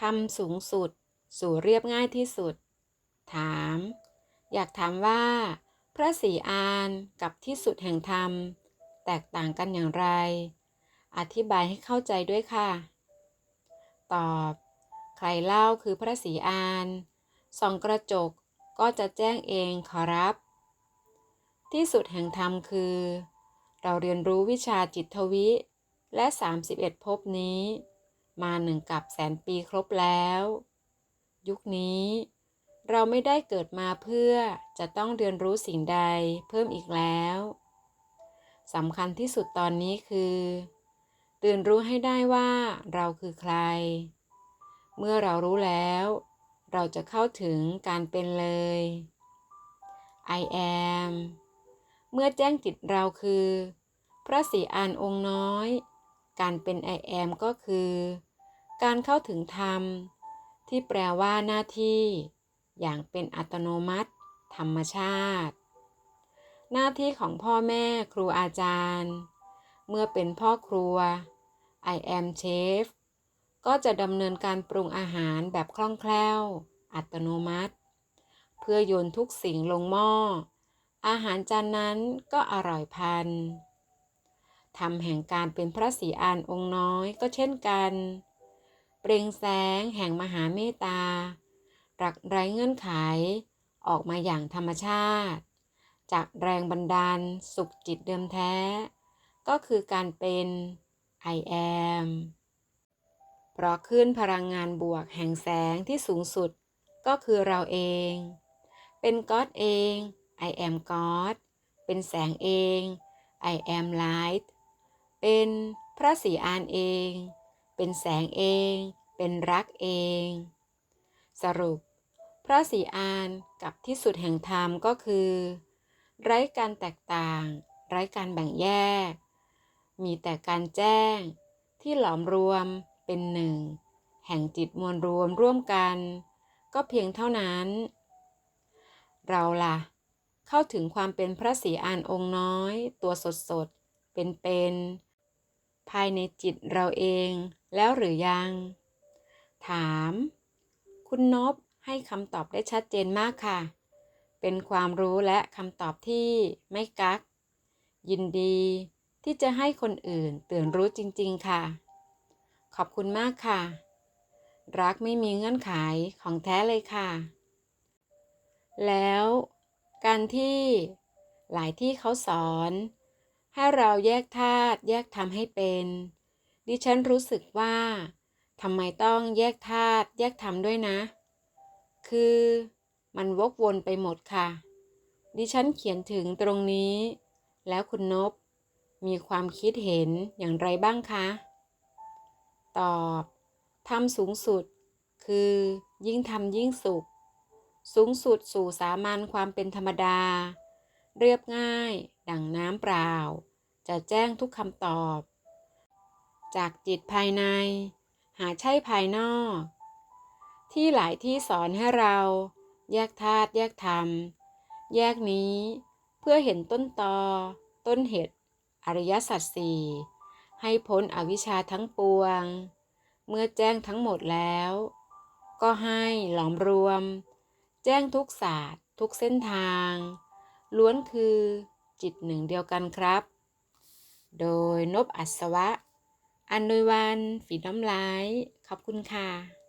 ทำสูงสุด สู่เรียบง่ายที่สุด ถาม อยากถามว่า พระศรีอานกับที่สุดแห่งธรรม แตกต่างกันอย่างไร อธิบายให้เข้าใจด้วยค่ะ ตอบ ใครเล่าคือพระศรีอานส่องกระจกก็จะแจ้งเองขอรับ ที่สุดแห่งธรรมคือ เราเรียนรู้วิชาจิตทวิและ 31ภพนี้ มาหนึ่งกับแสนปีครบแล้ว ยุคนี้ เราไม่ได้เกิดมาเพื่อจะต้องเรียนรู้สิ่งใดเพิ่มอีกแล้วสำคัญที่สุดตอนนี้คือเรียนรู้ให้ได้ว่าเราคือใคร เมื่อเรารู้แล้ว เราจะเข้าถึงการเป็นเลย I am เมื่อแจ้งจิตเราคือ พระศรีอานองค์น้อย การเป็น I am ก็คือ การเข้าถึงธรรม ที่แปลว่าหน้าที่ อย่างเป็นอัตโนมัติ ธรรมชาติ หน้าที่ของพ่อแม่ครูอาจารย์ เมื่อเป็นพ่อครัว I am chef ก็จะดำเนินการปรุงอาหารแบบคล่องแคล่ว อัตโนมัติ เพื่อโยนทุกสิ่งลงหม้อ อาหารจานนั้นก็อร่อยพัน ทำแห่งการเป็นพระศรีอานองค์น้อยก็เช่นกัน เปล่งแสงแห่งมหาเมตตารักไร้เงื่อนไข ออกมาอย่างธรรมชาติ จากแรงบันดาลสุขจิตเดิมแท้ ก็คือการเป็น I am เพราะขึ้นพลังงานบวกแห่งแสงที่สูงสุดก็คือเราเอง เป็นก็อดเอง I am God เป็นแสงเอง I am light เป็นพระศรีอานเอง เป็นแสงเอง เป็นรักเอง สรุป พระศรีอานกับที่สุดแห่งธรรมก็คือ ไร้การแตกต่าง ไร้การแบ่งแยก มีแต่การแจ้งที่หลอมรวมเป็นหนึ่ง แห่งจิตมวลรวมร่วมกัน ก็เพียงเท่านั้น เราล่ะ เข้าถึงความเป็นพระศรีอานองค์น้อย ตัวสดสดเป็นเป็น ภายในจิตเราเองแล้วหรือยัง ถาม คุณนบให้คำตอบได้ชัดเจนมากค่ะ เป็นความรู้และคำตอบที่ไม่กัก ยินดีที่จะให้คนอื่นตื่นรู้จริง ๆ ค่ะ ขอบคุณมากค่ะ รักไม่มีเงื่อนไขของแท้เลยค่ะ แล้วการที่หลายที่เขาสอน ให้เราแยกธาตุแยกธรรมให้เป็น ดิฉันรู้สึกว่าทำไมต้องแยกธาตุแยกธรรมด้วยนะ คือมันวกวนไปหมดค่ะ ดิฉันเขียนถึงตรงนี้ แล้วคุณนบมีความคิดเห็นอย่างไรบ้างคะ ตอบทำสูงสุด คือยิ่งทำยิ่งสุข สูงสุดสู่สามัญความเป็นธรรมดา เรียบง่าย ดังน้ำเปล่า จะแจ้งทุกคำตอบ จากจิตภายใน หาใช่ภายนอก ที่หลายที่สอนให้เรา แยกธาตุแยกธรรม แยกนี้เพื่อเห็นต้นตอ ต้นเหตุอริยสัจสี่ให้พ้นอวิชชาทั้งปวง เมื่อแจ้งทั้งหมดแล้ว ก็ให้หลอมรวม แจ้งทุกศาสตร์ ทุกเส้นทาง ล้วนคือ จิตหนึ่งเดียวกันครับ โดยนบอัศวะ อันนุยวัน ฝีน้ำลาย ขอบคุณค่ะ